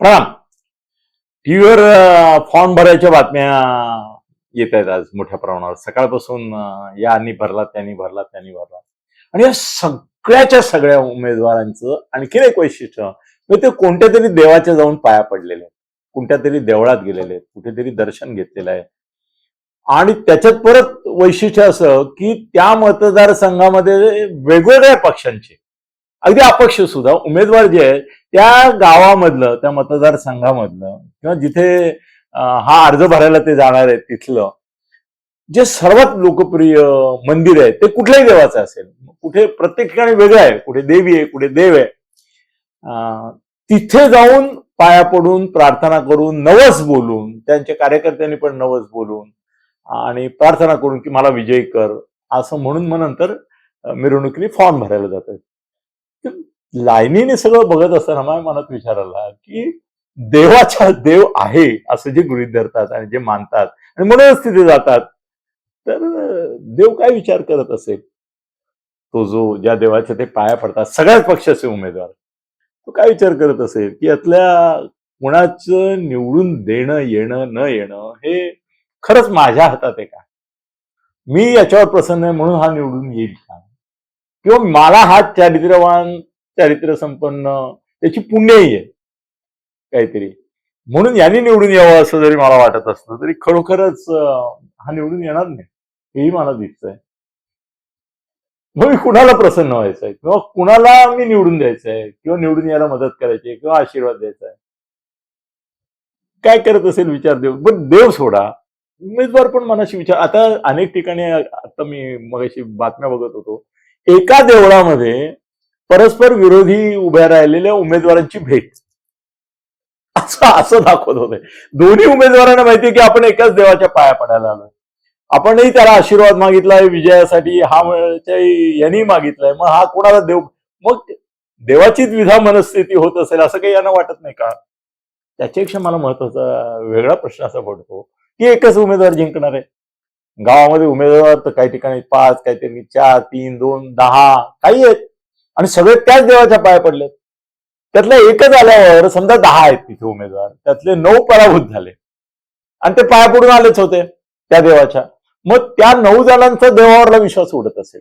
प्रणाम. टीव्हीवर फॉर्म भरायच्या बातम्या येत आहेत आज मोठ्या प्रमाणावर. सकाळपासून यांनी भरला त्यांनी भरला त्यांनी भरला आणि या सगळ्याच्या सगळ्या उमेदवारांचं आणखीन एक वैशिष्ट्य म्हणजे ते कोणत्या तरी देवाच्या जाऊन पाया पडलेले आहेत. कोणत्या तरी देवळात गेलेले आहेत. कुठेतरी दर्शन घेतलेलं आहे. आणि त्याच्यात परत वैशिष्ट्य असं की त्या मतदारसंघामध्ये वेगवेगळ्या पक्षांचे अगदी अपक्ष सुद्धा उमेदवार जे आहेत त्या गावामधलं त्या मतदारसंघामधलं किंवा जिथे हा अर्ज भरायला ते जाणार आहेत तिथलं जे सर्वात लोकप्रिय मंदिर आहे ते कुठल्याही देवाचं असेल. कुठे प्रत्येक ठिकाणी वेगळं आहे कुठे देवी आहे कुठे देव आहे. अं, तिथे जाऊन पाया पडून प्रार्थना करून नवस बोलून त्यांच्या कार्यकर्त्यांनी पण नवस बोलून आणि प्रार्थना करून की मला विजयी कर असं म्हणून मग नंतर मिरवणुकीने फॉर्म भरायला जातात. लाईनीने सगळं बघत असताना माझ्या मनात विचार आला की देवाचा देव आहे असं जे गृहित धरतात आणि जे मानतात आणि म्हणूनच तिथे जातात तर देव काय विचार करत असेल? तो जो ज्या देवाच्या ते पाया पडतात सगळ्याच पक्षाचे उमेदवार. तो काय विचार करत असेल? की यातल्या कुणाचं निवडून देणं येणं न येणं हे खरंच माझ्या हातात आहे का? मी याच्यावर प्रसन्न आहे म्हणून हा निवडून येईल का? किंवा मला हा चारित्र्यवान चारित्र्य संपन्न त्याची पुण्यही आहे. काहीतरी. म्हणून यांनी निवडून यावं असं जरी मला वाटत असलं तरी खरोखरच हा निवडून येणार नाही. हेही मला दिसतंय. मग मी कुणाला प्रसन्न व्हायचंय किंवा कुणाला मी निवडून द्यायचं आहे? किंवा निवडून यायला मदत करायची किंवा आशीर्वाद द्यायचा आहे? काय करत असेल विचार देव? पण देव सोडा. उमेदवार पण मनाशी विचार. आता अनेक ठिकाणी आता मी मगाशी बातम्या बघत होतो. एका देवळामध्ये परस्पर विरोधी उभ्या राहिलेल्या उमेदवारांची भेट. असं असं दाखवत होते. दोन्ही उमेदवारांना माहितीये की आपण एकाच देवाच्या पाया पडायला आलो आपणही त्याला आशीर्वाद मागितलाय विजयासाठी हा यांनी मागितलाय मग हा कोणाला देव मग देवाचीच विधा मनस्थिती होत असेल असं काही यांना वाटत नाही का? त्याच्यापेक्षा मला महत्त्वाचा वेगळा प्रश्न असा पडतो की एकच उमेदवार जिंकणार आहे. गावामध्ये उमेदवार तर काही ठिकाणी पाच काही ठिकाणी चार तीन दोन दहा काही आहेत. आणि सगळे त्याच देवाच्या पाया पडलेत. त्यातलं एकच आल्यावर समजा दहा आहेत तिथे उमेदवार. त्यातले नऊ पराभूत झाले. आणि ते पाया पडून आलेच होते त्या देवाच्या. मग त्या नऊ जणांचा देवावरला विश्वास उडत असेल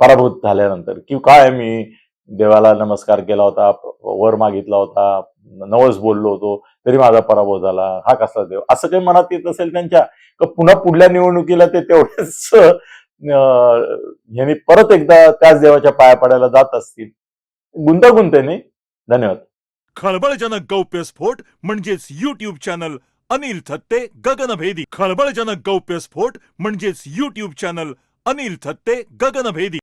पराभूत झाल्यानंतर. की काय मी देवाला नमस्कार केला होता वर मागितला होता नवस बोललो होतो तरी माझा पराभव झाला. हा कसा देव? असं काही मनात येत असेल त्यांच्या? का पुन्हा पुढल्या निवडणुकीला ते तेवढेच ह्यांनी परत एकदा त्याच देवाच्या पाया पडायला जात असतील. गुंतागुंतेने. धन्यवाद. खळबळजनक गौप्यस्फोट म्हणजेच युट्यूब चॅनल अनिल थत्ते गगनभेदी. खळबळजनक गौप्यस्फोट म्हणजेच युट्यूब चॅनल अनिल थत्ते गगनभेदी.